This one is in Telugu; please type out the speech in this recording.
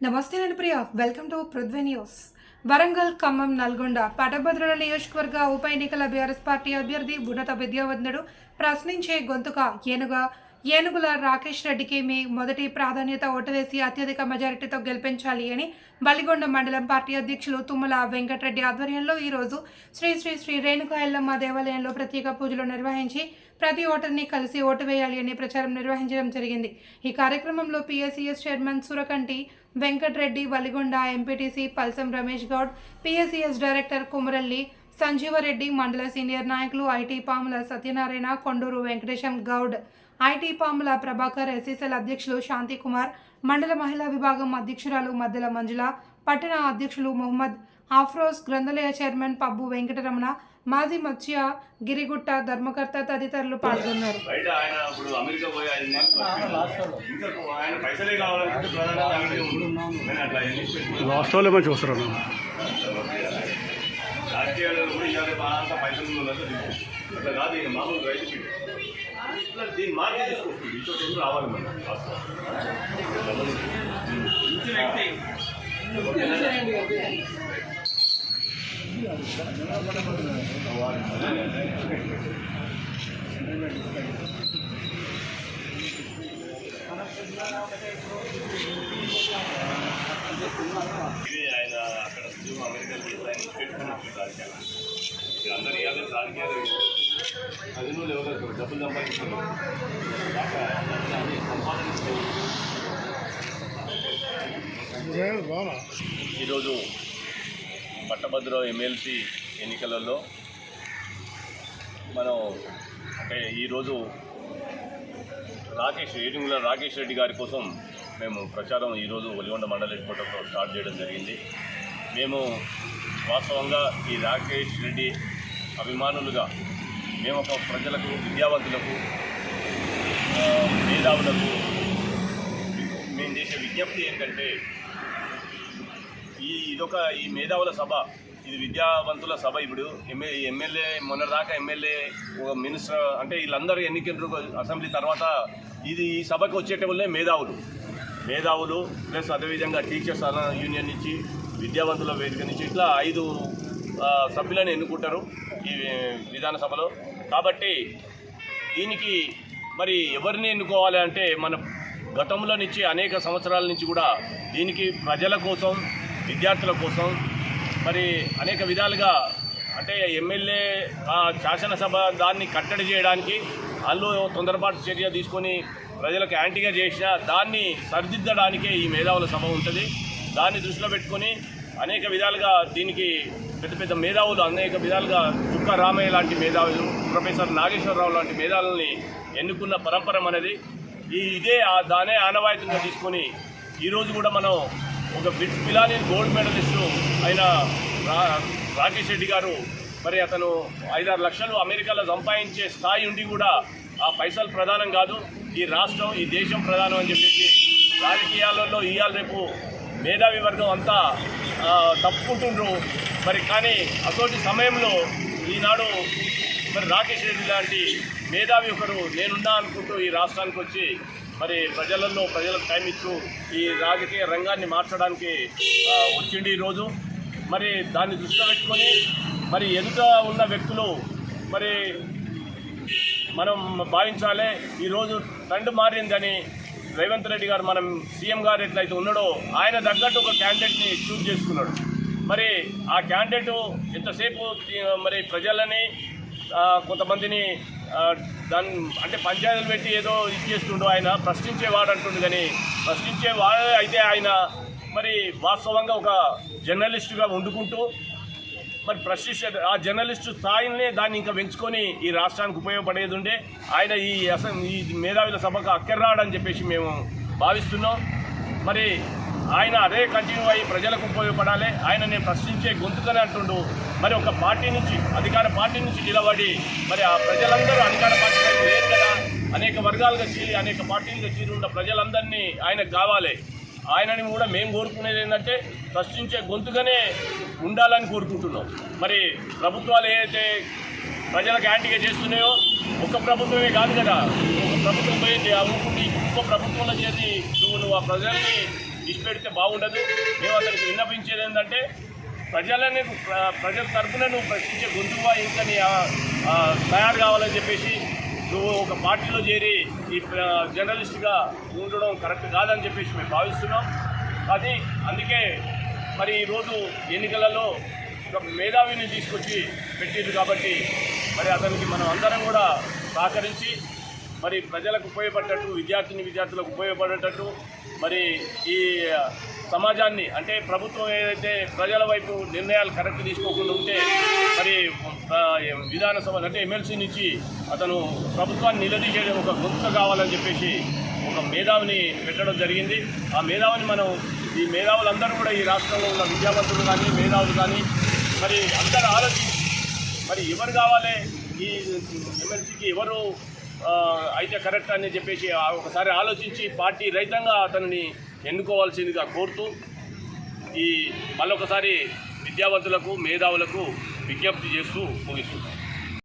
నమస్తే నేను Priya. Welcome to Prithvi news Warangal Khammam Nalgonda పటభద్రుల నియోజకవర్గ ఉప ఎన్నికల బీఆర్ఎస్ పార్టీ అభ్యర్థి ఉన్నత విద్యావంతుడు ప్రశ్నించే గొంతుక ఏనుగ. ఏనుగుల రాకేష్ రెడ్డికి మీ మొదటి ప్రాధాన్యత ఓటవేసి అత్యధిక మెజారిటీతో గెలిపించాలి అని బలిగొండ మండలం పార్టీ అధ్యక్షులు తుమ్మల వెంకటరెడ్డి ఆధ్వర్యంలో ఈరోజు శ్రీ శ్రీ శ్రీ రేణుకా ఎల్లమ్మ దేవాలయంలో ప్రత్యేక పూజలు నిర్వహించి ప్రతి ఓటర్ని కలిసి ఓటు వేయాలి అని ప్రచారం నిర్వహించడం జరిగింది. ఈ కార్యక్రమంలో PSCS chairman Surakanti Venkatreddy Valigonda MPTC Palsam Ramesh Goud PSCS director Kumaralli Sanjeevreddy మండల సీనియర్ నాయకులు IT Pamula Satyanarayana Konduru Venkatesham Goud IT Pamula Prabhakar SSL అధ్యక్షులు శాంతి కుమార్ మండల మహిళా విభాగం అధ్యక్షురాలు మద్దెల మంజుల పట్టణ అధ్యక్షులు మొహమ్మద్ ఆఫ్రోస్ గ్రంథాలయ చైర్మన్ పబ్బు వెంకటరమణ మాజీ మత్స్య గిరిగుట్ట ధర్మకర్త తదితరులు పాల్గొన్నారు. అట్లా కాదు మామూలు రైతు బిడ్డ. దీన్ని మార్పు తీసుకొస్తుంది ఇచ్చోటి రావాలి మనం ఇది ఆయన అక్కడ అమెరికా చేసి రాజకీయాలు ఇవ్వాలి రాజకీయాలు అది నువ్వు డబ్బులు ఈరోజు పట్టభద్ర ఎమ్మెల్సీ ఎన్నికలలో మనం అంటే ఈరోజు రాకేష్ ఏడుగుల రాకేష్ రెడ్డి గారి కోసం మేము ప్రచారం ఈరోజు ఒలిగొండ మండల హెడ్ క్వార్టర్లో స్టార్ట్ చేయడం జరిగింది. మేము వాస్తవంగా ఈ రాకేష్ రెడ్డి అభిమానులుగా మేము ఒక ప్రజలకు విద్యావంతులకు మేధావులకు మేము చేసే విజ్ఞప్తి ఏంటంటే ఈ ఇదొక ఈ మేధావుల సభ ఇది విద్యావంతుల సభ ఇప్పుడు. ఎమ్మె ఎమ్మెల్యే మొన్న దాకా ఎమ్మెల్యే ఒక మినిస్టర్ అంటే వీళ్ళందరూ ఎన్నికలు అసెంబ్లీ తర్వాత ఇది ఈ సభకు వచ్చేటోళ్ళే మేధావులు. మేధావులు ప్లస్ అదేవిధంగా టీచర్స్ యూనియన్ నుంచి విద్యావంతుల వేదిక నుంచి ఇట్లా ఐదు సభ్యులను ఎన్నుకుంటారు ఈ విధానసభలో. కాబట్టి దీనికి మరి ఎవరిని ఎన్నుకోవాలి అంటే మన గతంలో నుంచి అనేక సంవత్సరాల నుంచి కూడా దీనికి ప్రజల కోసం విద్యార్థుల కోసం మరి అనేక విధాలుగా అంటే ఎమ్మెల్యే శాసనసభ దాన్ని కట్టడి చేయడానికి వాళ్ళు తొందరపాటు చర్య తీసుకొని ప్రజలకు యాంటీగా చేసిన దాన్ని సరిదిద్దడానికే ఈ మేధావుల సభ ఉంటుంది. దాన్ని దృష్టిలో పెట్టుకొని అనేక విధాలుగా దీనికి పెద్ద పెద్ద మేధావులు అనేక విధాలుగా చుక్క రామయ్య లాంటి మేధావులు ప్రొఫెసర్ నాగేశ్వరరావు లాంటి మేధావులని ఎన్నుకున్న పరంపర అనేది ఈ ఇదే ఆ- దానే ఆనవాయితీగా తీసుకొని ఈరోజు కూడా మనం ఒక బిట్ పిలాని గోల్డ్ మెడలిస్టు అయిన రా రాకేష్ రెడ్డి గారు మరి అతను ఐదారు లక్షలు అమెరికాలో సంపాదించే స్థాయి ఉండి కూడా ఆ పైసలు ప్రధానం కాదు ఈ రాష్ట్రం ఈ దేశం ప్రధానం అని చెప్పేసి రాజకీయాలలో ఇవాళ రేపు మేధావి వర్గం అంతా తప్పుకుంటుండ్రు. మరి కానీ అటువంటి సమయంలో ఈనాడు మరి రాకేష్ రెడ్డి లాంటి మేధావి ఒకరు నేనున్నా అనుకుంటూ ఈ రాష్ట్రానికి వచ్చి మరి ప్రజలలో ప్రజలకు టైం ఇస్తూ ఈ రాజకీయ రంగాన్ని మార్చడానికి వచ్చింది వచ్చిండి ఈరోజు. మరి దాన్ని దృష్టిలో పెట్టుకొని మరి ఎదుట ఉన్న వ్యక్తులు మరి మనం భావించాలి. ఈరోజు ట్రెండ్ మారిందని రేవంత్ రెడ్డి గారు మనం సీఎం గారు ఎట్లయితే ఉన్నాడో ఆయన తగ్గట్టు ఒక క్యాండిడేట్ని చూజ్ చేసుకున్నాడు. మరి ఆ క్యాండిడేటు ఎంతసేపు మరి ప్రజలని కొంతమందిని ఆ, దాన్ని అంటే పంచాయతీలు పెట్టి ఏదో ఇది చేస్తుండు ఆయన ప్రశ్నించేవాడు అంటుండు కానీ ప్రశ్నించేవాడు అయితే ఆయన మరి వాస్తవంగా ఒక జర్నలిస్టుగా వండుకుంటూ మరి ప్రశ్నించే ఆ జర్నలిస్టు స్థాయినే దాన్ని ఇంకా పెంచుకొని ఈ రాష్ట్రానికి ఉపయోగపడేది ఉండే. ఆయన ఈ అస ఈ మేధావుల సభకు అక్కర్రాడని చెప్పేసి మేము భావిస్తున్నాం. మరి ఆయన అదే కంటిన్యూ అయ్యి ప్రజలకు ఉపయోగపడాలి. ఆయన నేను ప్రశ్నించే గొంతుకనే అంటుండు. మరి ఒక పార్టీ నుంచి అధికార పార్టీ నుంచి నిలబడి మరి ఆ ప్రజలందరూ అధికార పార్టీ కదా. అనేక వర్గాలుగా చీలి అనేక పార్టీలుగా చీలి ఉన్న ప్రజలందరినీ ఆయనకు కావాలి. ఆయనని కూడా మేము కోరుకునేది ఏంటంటే ప్రశ్నించే గొంతుగానే ఉండాలని కోరుకుంటున్నాం. మరి ప్రభుత్వాలు ఏదైతే ప్రజలకు యాంటీగా చేస్తున్నాయో ఒక ప్రభుత్వమే కాదు కదా. ఒక ప్రభుత్వం పోయి అమ్ముకుంటే ఇంకో ప్రభుత్వంలో చేసి నువ్వు నువ్వు ఆ ప్రజల్ని ఇష్టపెడితే బాగుండదు. మేము అతనికి విన్నపించేది ఏంటంటే ప్రజలని ప్రజల తరపున నువ్వు ప్రశ్నించే గొంతుగా ఇంకా నీ, తయారు కావాలని చెప్పేసి నువ్వు ఒక పార్టీలో చేరి ఈ జర్నలిస్ట్గా ఉండడం కరెక్ట్ కాదని చెప్పేసి మేము భావిస్తున్నాం. అది అందుకే మరి ఈరోజు ఎన్నికలలో ఒక మేధావిని తీసుకొచ్చి పెట్టింది కాబట్టి మరి అతనికి మనం అందరం కూడా సహకరించి మరి ప్రజలకు ఉపయోగపడేటట్టు విద్యార్థిని విద్యార్థులకు ఉపయోగపడేటట్టు మరి ఈ సమాజాన్ని అంటే ప్రభుత్వం ఏదైతే ప్రజల వైపు నిర్ణయాలు కరెక్ట్ తీసుకోకుండా ఉంటే మరి విధానసభ అంటే ఎమ్మెల్సీ నుంచి అతను ప్రభుత్వాన్ని నిలదీసేది ఒక గొంతు కావాలని చెప్పేసి ఒక మేధావిని పెట్టడం జరిగింది. ఆ మేధావిని మనం ఈ మేధావులందరూ కూడా ఈ రాష్ట్రంలో ఉన్న విద్యావంతులు కానీ మేధావులు కానీ మరి అందరూ ఆలోచించి మరి ఎవరు కావాలి? ఈ ఎమ్మెల్సీకి ఎవరు అయితే కరెక్ట్ అని చెప్పేసి ఒకసారి ఆలోచించి పార్టీ రైతంగా అతనిని ఎన్నుకోవాల్సిందిగా కోరుతూ ఈ మళ్ళొకసారి విద్యావంతులకు మేధావులకు విజ్ఞప్తి చేస్తూ ముగిస్తున్నాం.